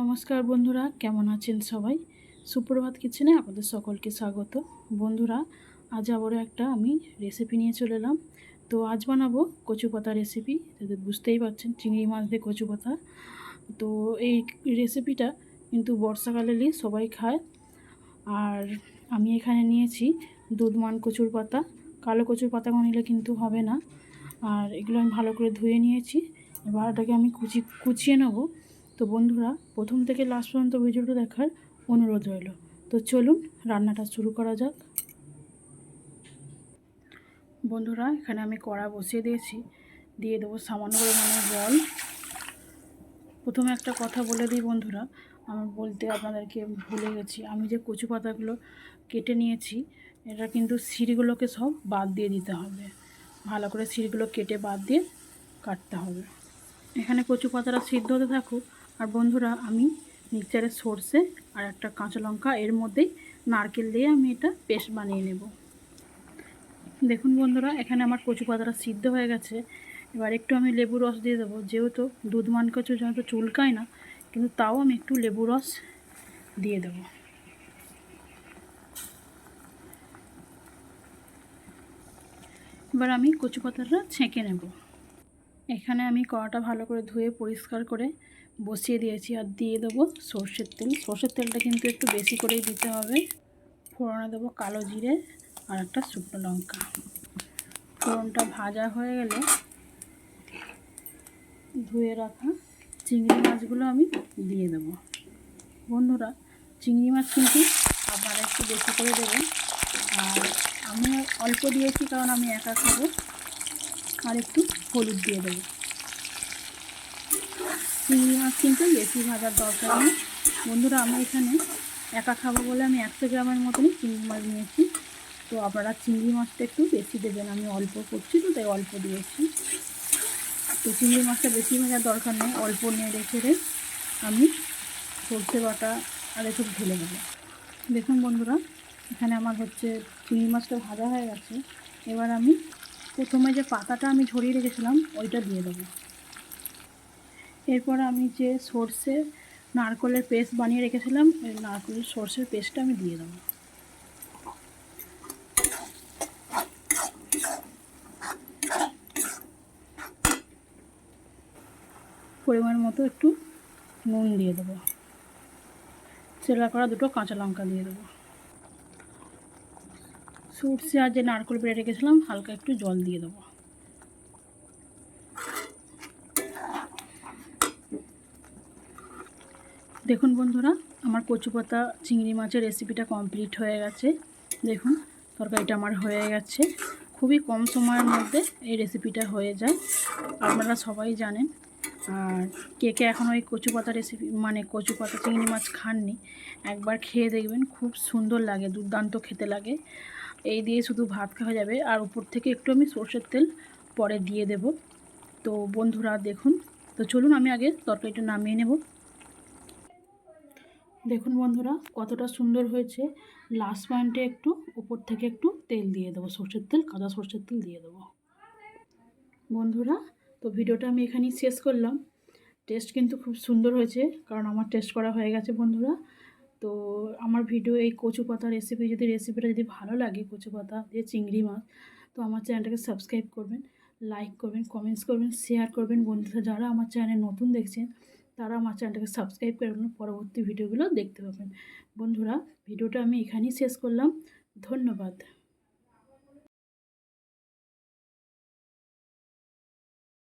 নমস্কার বন্ধুরা, কেমন আছেন সবাই? সুপ্রভাত কিচেনে আপনাদের সকলকে স্বাগত। বন্ধুরা, আজ আবারও একটা আমি রেসিপি নিয়ে চলে এলাম। তো আজ বানাবো কচু পাতা রেসিপি তাদের বুঝতেই পারছেন, চিংড়ি মাছ দিয়ে কচু পাতা। তো এই রেসিপিটা কিন্তু বর্ষাকালেরই সবাই খায়। আর আমি এখানে নিয়েছি দুধমান কচুর পাতা। কালো কচুর পাতা নিলে কিন্তু হবে না। আর এগুলো আমি ভালো করে ধুয়ে নিয়েছি। এবার এটাকে আমি কুচি কুচিয়ে নেব। তো বন্ধুরা, প্রথম থেকে লাস্ট পর্যন্ত ভিডিওটা দেখার অনুরোধ রইল। তো চলুন, রান্নাটা শুরু করা যাক। বন্ধুরা, এখানে আমি কড়া বসিয়ে দিয়েছি। দিয়ে দেবো সামান্য পরিমাণে জল। প্রথমে একটা কথা বলে দিই বন্ধুরা আমি বলতে আপনাদেরকে ভুলে গেছি। আমি যে কচু পাতাগুলো কেটে নিয়েছি, এটা কিন্তু সিঁড়িগুলোকে সব বাদ দিয়ে দিতে হবে। ভালো করে সিঁড়িগুলো কেটে বাদ দিয়ে কাটতে হবে। এখানে কচু পাতাটা সিদ্ধ হতে থাকুক আর বন্ধুরা, আমি মিক্সচারে সর্ষে আর একটা কাঁচা লঙ্কা, এর মধ্যেই নারকেল দিয়ে আমি এটা পেস্ট বানিয়ে নেব। দেখুন বন্ধুরা, এখানে আমার কচু পাতাটা সিদ্ধ হয়ে গেছে। এবার একটু আমি লেবু রস দিয়ে দেবো। যেহেতু দুধ মান কচু যেহেতু চুলকায় না, কিন্তু তাও আমি একটু লেবু রস দিয়ে দেবো। এবার আমি কচু পাতাটা ছেঁকে নেব। এখানে আমি কড়াটা ভালো করে ধুয়ে পরিষ্কার করে বসিয়ে দিয়েছি আর দিয়ে দেবো সর্ষের তেল। সর্ষের তেলটা কিন্তু একটু বেশি করেই দিতে হবে। ফোড়নে দেবো কালো জিরে আর একটা শুকনো লঙ্কা। ফোড়নটা ভাজা হয়ে গেলে ধুয়ে রাখা চিংড়ি মাছগুলো আমি দিয়ে দেবো। বন্ধুরা, চিংড়ি মাছ কিন্তু আপনারা একটু বেশি করে দেবেন। আর আমি অল্প দিয়েছি কারণ আমি একা খাব। আর একটু হলুদ দিয়ে দেবো। চিংড়ি মাছ কিন্তু বেশি ভাজার দরকার নেই। বন্ধুরা আমি এখানে একা খাব বলে আমি একশো গ্রামের মতনই চিংড়ি মাছ নিয়েছি। তো আপনারা চিংড়ি মাছটা একটু বেশি দেবেন, আমি অল্প করছি তো, তাই অল্প দিয়েছি। তো চিংড়ি মাছটা বেশি ভাজার দরকার নেই, অল্প নিয়ে রেখে আমি সর্ষে বাটা আর এসব ঢেলে দেবো দেখুন বন্ধুরা, এখানে আমার হচ্ছে চিংড়ি মাছটা ভাজা হয়ে গেছে। এবার আমি প্রথমে যে পাতাটা আমি ঝরিয়ে রেখেছিলাম, ওইটা দিয়ে দেবো। এরপর আমি যে সর্ষে নারকলের পেস্ট বানিয়ে রেখেছিলাম ওই নারকলের সর্ষের পেস্টটা আমি দিয়ে দেবো। পরিমাণ মতো একটু নুন দিয়ে দেবো। চেলা করা দুটো কাঁচা লঙ্কা দিয়ে দেবো। সর্ষে আর যে নারকল বেড়ে রেখেছিলাম, হালকা একটু জল দিয়ে দেবো। দেখুন বন্ধুরা, আমার কচু পাতা, চিংড়ি মাছের রেসিপিটা কমপ্লিট হয়ে গেছে। দেখুন, তরকারিটা আমার হয়ে গেছে। খুবই কম সময়ের মধ্যে এই রেসিপিটা হয়ে যায়, আপনারা সবাই জানেন। আর কে কে এখন ওই কচু পাতা রেসিপি মানে কচু পাতা, চিংড়ি মাছ খাননি, একবার খেয়ে দেখবেন, খুব সুন্দর লাগে, দুর্দান্ত খেতে লাগে। এই দিয়ে শুধু ভাত খাওয়া যাবে, আর উপর থেকে একটু আমি সর্ষের তেল পরে দিয়ে দেব। তো বন্ধুরা, দেখুন, তো চলুন আমি আগে তরকারিটা নামিয়ে নেব। দেখুন বন্ধুরা, কতটা সুন্দর হয়েছে। লাস্ট পয়েন্টে একটু, উপর থেকে একটু তেল দিয়ে দেবো, সর্ষের তেল, কাঁচা সর্ষের তেল দিয়ে দেবো। বন্ধুরা, তো ভিডিওটা আমি এখানেই শেষ করলাম। টেস্ট কিন্তু খুব সুন্দর হয়েছে, কারণ আমার টেস্ট করা হয়ে গেছে বন্ধুরা। তো আমার ভিডিও এই কচু পাতা রেসিপি যদি রেসিপিটা যদি ভালো লাগে, কচু পাতা দিয়ে চিংড়ি মাছ, তো আমার চ্যানেলটাকে সাবস্ক্রাইব করবেন লাইক করবেন কমেন্টস করবেন শেয়ার করবেন বন্ধুরা। যারা আমার চ্যানেল নতুন দেখছেন তারা আমার চ্যানেলটাকে সাবস্ক্রাইব করবেন পরবর্তী ভিডিওগুলো দেখতে পাবেন। বন্ধুরা, ভিডিওটা আমি এখানেই শেষ করলাম। ধন্যবাদ।